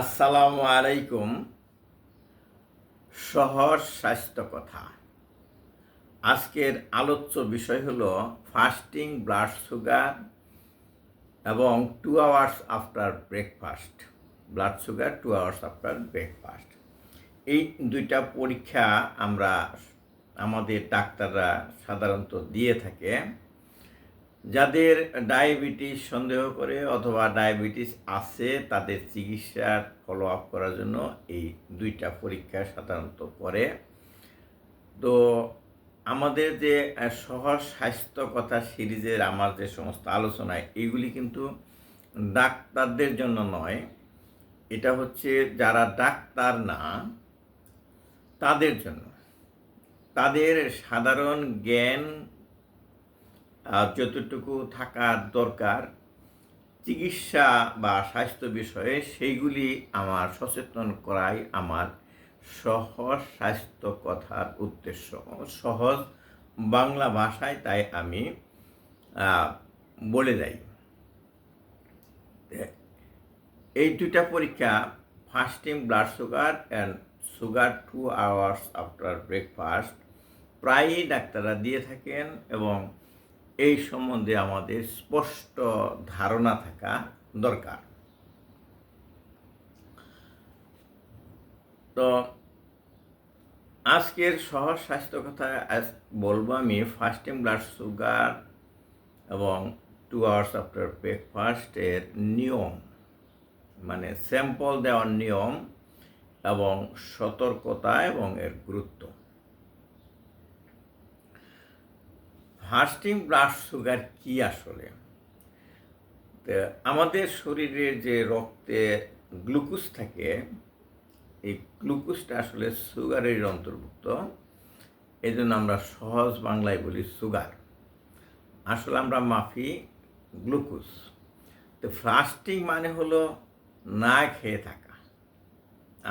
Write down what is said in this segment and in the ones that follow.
আসসালামু আলাইকুম। সহজ স্বাস্থ্য কথা। আজকের আলোচ্য বিষয় হলো ফাস্টিং ব্লাড সুগার এবং two hours after breakfast blood sugar two hours after breakfast এই দুইটা পরীক্ষা আমরা আমাদের ডাক্তাররা সাধারণত দিয়ে থাকে। যাদের ডায়াবেটিস সন্দেহ করে অথবা ডায়াবেটিস আছে, তাদের চিকিৎসার ফলো আপ করার জন্য এই দুইটা পরীক্ষা সাধারণত করে। তো আমাদের যে সহজ স্বাস্থ্য কথা সিরিজের আমার যে সমস্ত আলোচনায় এইগুলি কিন্তু ডাক্তারদের জন্য নয়। এটা হচ্ছে যারা ডাক্তার না, তাদের জন্য। তাদের সাধারণ জ্ঞান যতটুকু থাকার দরকার, চিকিৎসা বা স্বাস্থ্য বিষয়ে সেইগুলি আমার সচেতন করাই আমার সহজ স্বাস্থ্য কথার উদ্দেশ্য। সহজ বাংলা ভাষায় তাই আমি বলে যাই। এই দুটা পরীক্ষা fasting blood sugar and sugar two hours after breakfast প্রায়ই ডাক্তাররা দিয়ে থাকেন এবং এই সম্বন্ধে আমাদের স্পষ্ট ধারণা থাকা দরকার। তো আজকের সহজ স্বাস্থ্য কথা বলব আমি ফাস্টিং ব্লাড সুগার এবং টু আওয়ার্স আফটার ব্রেকফাস্টের নিয়ম মানে স্যাম্পল দেওয়ার নিয়ম এবং সতর্কতা এবং এর গুরুত্ব। ফাস্টিং ব্লাড সুগার কি আসলে? আমাদের শরীরে যে রক্তে গ্লুকোজ থাকে, এই গ্লুকোজটা আসলে সুগারের অন্তর্ভুক্ত। এই জন্য আমরা সহজ বাংলায় বলি সুগার। আসলে আমরা মাফি গ্লুকোজ। তো ফাস্টিং মানে হলো না খেয়ে থাকা।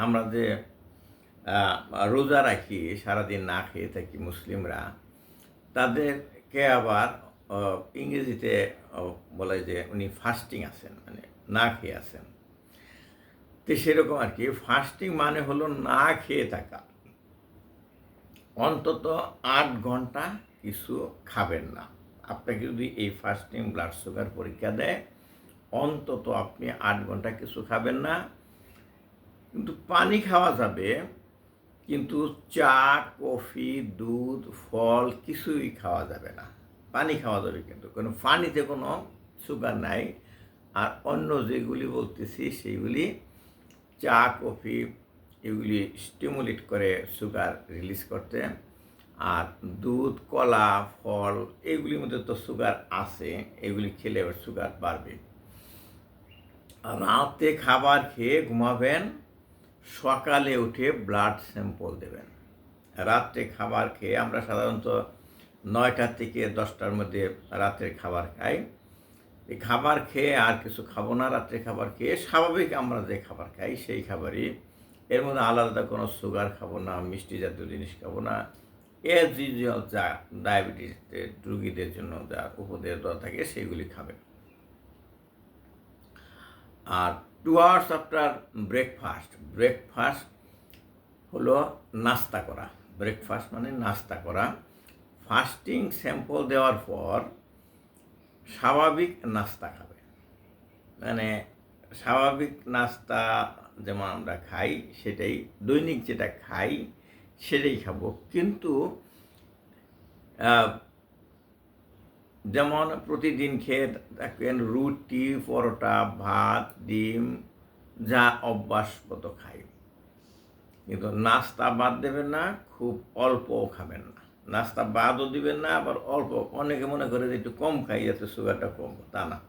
আমরা যে রোজা রাখি, সারাদিন না খেয়ে থাকি মুসলিমরা তাদেরকে আবার ইংরেজিতে বলে যে উনি ফাস্টিং আছেন মানে না খেয়ে আছেন। তো সেরকম আর কি ফাস্টিং মানে হলো না খেয়ে থাকা। অন্তত আট ঘণ্টা কিছু খাবেন না। আপনাকে যদি এই ফাস্টিং ব্লাড সুগার পরীক্ষা দেয়, অন্তত আপনি আট ঘণ্টা কিছু খাবেন না। কিন্তু পানি খাওয়া যাবে কিন্তু চা, কফি, দুধ, ফল কিছুই খাওয়া যাবে না। পানি খাওয়া যাবে কিন্তু। কোনো পানিতে কোনো সুগার নাই। আর অন্য যেগুলি বলতেছি, সেইগুলি চা, কফি এগুলি স্টিমুলেট করে সুগার রিলিজ করতে। আর দুধ, কলা, ফল এগুলির মধ্যে তো সুগার আছে, এগুলি খেলে সুগার বাড়বে। রাতে খাবার খেয়ে ঘুমাবেন সকালে উঠে ব্লাড স্যাম্পল দেবেন। রাত্রে খাবার খেয়ে আমরা সাধারণত নয়টা থেকে দশটার মধ্যে রাত্রে খাবার খাই। এই খাবার খেয়ে আর কিছু খাব না, রাত্রে খাবার খেয়ে স্বাভাবিক আমরা যে খাবার খাই সেই খাবারই। এর মধ্যে আলাদা কোনো সুগার খাব না, মিষ্টি জাতীয় জিনিস খাব না। এর যে ডায়াবেটিস রুগীদের জন্য যা উপদেশ দেওয়া থাকে সেগুলি খাবেন। আর two hours after breakfast breakfast হলো নাস্তা করা। ব্রেকফাস্ট মানে নাস্তা করা। ফাস্টিং স্যাম্পল দেওয়ার পর স্বাভাবিক নাস্তা খাবে। মানে স্বাভাবিক নাস্তা যেমন আমরা খাই, সেটাই দৈনিক যেটা খাই, সেটাই খাব। কিন্তু যেমন প্রতিদিন খেয়ে থাকেন রুটি, পরোটা, ভাত, ডিম, যা অভ্যাস মতো খাই। কিন্তু নাস্তা বাদ দেবেন না, খুব অল্পও খাবেন না। নাস্তা বাদও দিবেন না, আবার অল্প। অনেকে মনে করে যে একটু কম খাই, যাতে সুগারটা কম, তা না।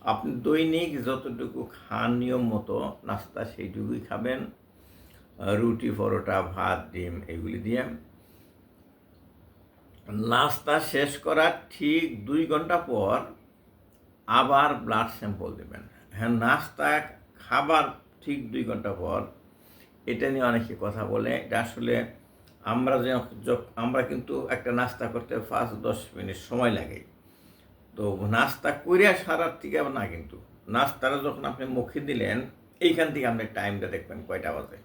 আপনি দৈনিক যতটুকু খান নিয়ম মতো নাস্তা সেইটুকুই খাবেন। রুটি, পরোটা, ভাত, ডিম, এগুলি দিয়ে। নাস্তা শেষ করার ঠিক দুই ঘণ্টা পর আবার ব্লাড স্যাম্পল দেবেন। হ্যাঁ নাস্তা, খাবার ঠিক দুই ঘণ্টা পর, এটা নিয়ে অনেকে কথা বলে। এটা আসলে আমরা যে আমরা কিন্তু একটা নাস্তা করতে পাঁচ, দশ মিনিট সময় লাগে। তো নাস্তা করিয়া সারার থেকে না কিন্তু, নাস্তাটা যখন আপনি মুখে দিলেন, এইখান থেকে আপনি টাইমটা দেখবেন কয়টা বাজে।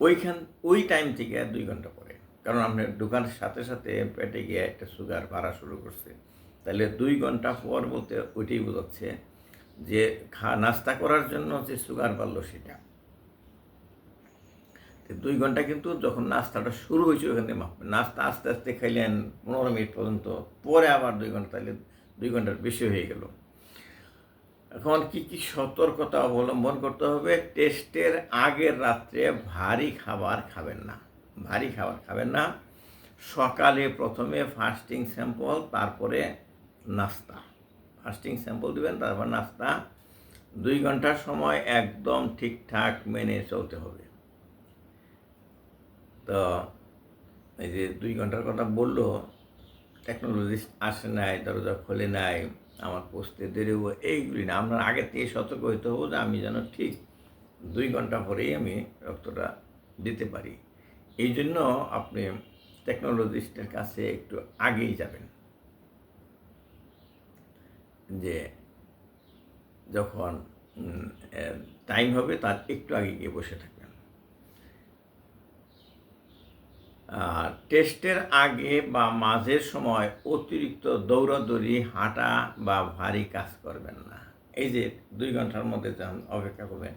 ওইখান, ওই টাইম থেকে দুই ঘণ্টা পরে। কারণ আপনার দোকানের সাথে সাথে পেটে গিয়ে একটা সুগার বাড়া শুরু করছে। তাহলে দুই ঘণ্টা পর বলতে ওইটাই বোঝাচ্ছে যে খা, নাস্তা করার জন্য যে সুগার বাড়লো সেটা। দুই ঘণ্টা কিন্তু যখন নাস্তাটা শুরু হয়েছে ওখান মাপবেন নাস্তা আস্তে আস্তে খাইলেন পনেরো মিনিট পর্যন্ত, পরে আবার দুই ঘণ্টা, তাহলে দুই ঘণ্টার বেশি হয়ে গেল। এখন কি কি সতর্কতা অবলম্বন করতে হবে? টেস্টের আগের রাত্রে ভারী খাবার খাবেন না। ভারী খাবার খাবেন না। সকালে প্রথমে ফাস্টিং স্যাম্পল তারপরে নাস্তা। ফাস্টিং স্যাম্পল দিবেন, তারপর নাস্তা। দুই ঘণ্টার সময় একদম ঠিকঠাক মেনে চলতে হবে। তো এই যে দুই ঘণ্টার কথা বলল টেকনোলজি আসে নাই, দরজা খোলে নাই, আমার পোস্টে দেরি হব, এইগুলি না। আপনার আগে থেকে সতর্ক হইতে হব যে আমি যেন ঠিক দুই ঘণ্টা পরেই আমি রক্তটা দিতে পারি। এই জন্য আপনি টেকনোলজিস্টের কাছে একটু আগেই যাবেন। যে যখন টাইম হবে তার একটু আগে গিয়ে বসে থাকবেন। আর টেস্টের আগে বা মাঝের সময় অতিরিক্ত দৌড়াদৌড়ি, হাঁটা বা ভারী কাজ করবেন না। এই যে দুই ঘণ্টার মধ্যে যখন অপেক্ষা করবেন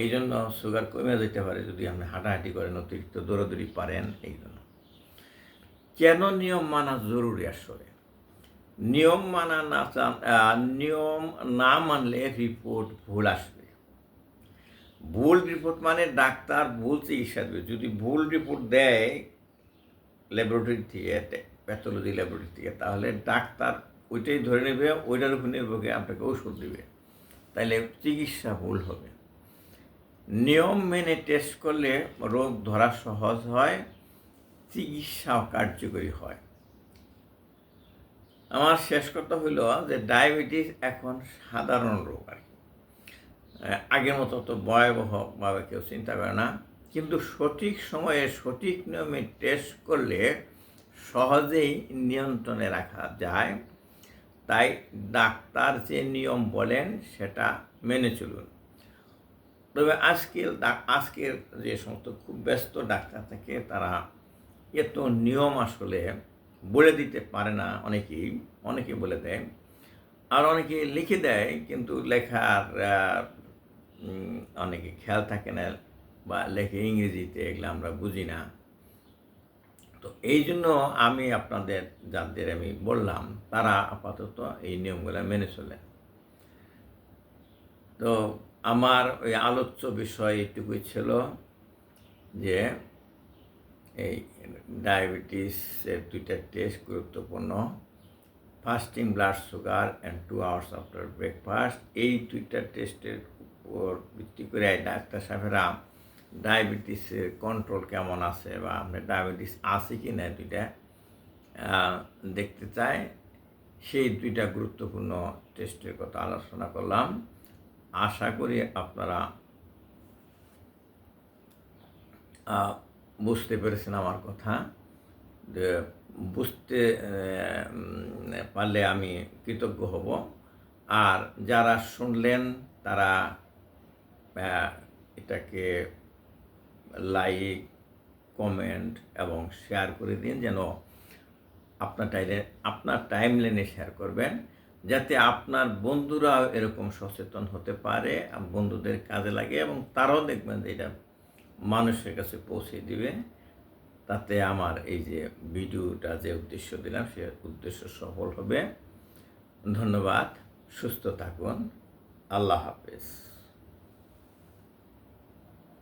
এই জন্য সুগার কমে যেতে পারে যদি আপনি হাঁটাহাঁটি করেন, অতিরিক্ত দৌড়াদৌড়ি পারেন এই জন্য কেন নিয়ম মানা জরুরি আসলে? নিয়ম মানা না নিয়ম না মানলে রিপোর্ট ভুল আসবে। ভুল রিপোর্ট মানে ডাক্তার ভুল চিকিৎসা দেবে। যদি ভুল রিপোর্ট দেয় ল্যাবরেটরি থেকে প্যাথোলজি ল্যাবরেটরি থেকে, তাহলে ডাক্তার ওইটাই ধরে নেবে, ওইটার উপর নির্ভর করে আপনাকে ওষুধ দেবে। তাহলে চিকিৎসা ভুল হবে। নিয়ম মেনে টেস্ট করলে রোগ ধরা সহজ হয়, চিকিৎসাও কার্যকরী হয়। আমার শেষ কথা হইল যে ডায়াবেটিস এখন সাধারণ রোগ আর কি। আগের মতো তো ভয়াবহভাবে কেউ চিন্তা করে না, কিন্তু সঠিক সময়ে সঠিক নিয়মে টেস্ট করলে সহজেই নিয়ন্ত্রণে রাখা যায়। তাই ডাক্তার যে নিয়ম বলেন সেটা মেনে চলুন। তবে আজকের আজকের যে সমস্ত খুব ব্যস্ত ডাক্তার থাকে, তারা এত নিয়ম আসলে বলে দিতে পারে না অনেকেই, অনেকে বলে দেয়। আর অনেকে লিখে দেয়, কিন্তু লেখার অনেকে খেয়াল থাকে না বা লেখে ইংরেজিতে, এগুলো আমরা বুঝি না। তো এই জন্য আমি আপনাদের, যাদের আমি বললাম, তারা আপাতত এই নিয়মগুলো মেনে চলে। তো আমার ওই আলোচ্য বিষয় এটুকুই ছিল যে এই ডায়াবেটিসের দুইটা টেস্ট গুরুত্বপূর্ণ fasting blood sugar and two hours after breakfast এই দুইটা টেস্টের উপর ভিত্তি করে ডাক্তার সাহেবেরা ডায়াবেটিসের কন্ট্রোল কেমন আছে বা আপনার ডায়াবেটিস আছে কি না দুইটা দেখতে চায়। সেই দুইটা গুরুত্বপূর্ণ টেস্টের কথা আলোচনা করলাম। আশা করি আপনারা বুঝতে পেরেছেন আমার কথা। যে বুঝতে পারলে আমি কৃতজ্ঞ হব। আর যারা শুনলেন, তারা এটাকে লাইক, কমেন্ট এবং শেয়ার করে দিন যেন আপনার টাইলে, আপনার টাইম লাইনে শেয়ার করবেন। যাতে আপনার বন্ধুরাও এরকম সচেতন হতে পারে বন্ধুদের কাজে লাগে এবং তারাও দেখবেন যে এটা মানুষের কাছে পৌঁছে দিবে। তাতে আমার এই যে ভিডিওটা যে উদ্দেশ্য দিলাম, সে উদ্দেশ্য সফল হবে। ধন্যবাদ, সুস্থ থাকুন। আল্লাহ হাফেজ।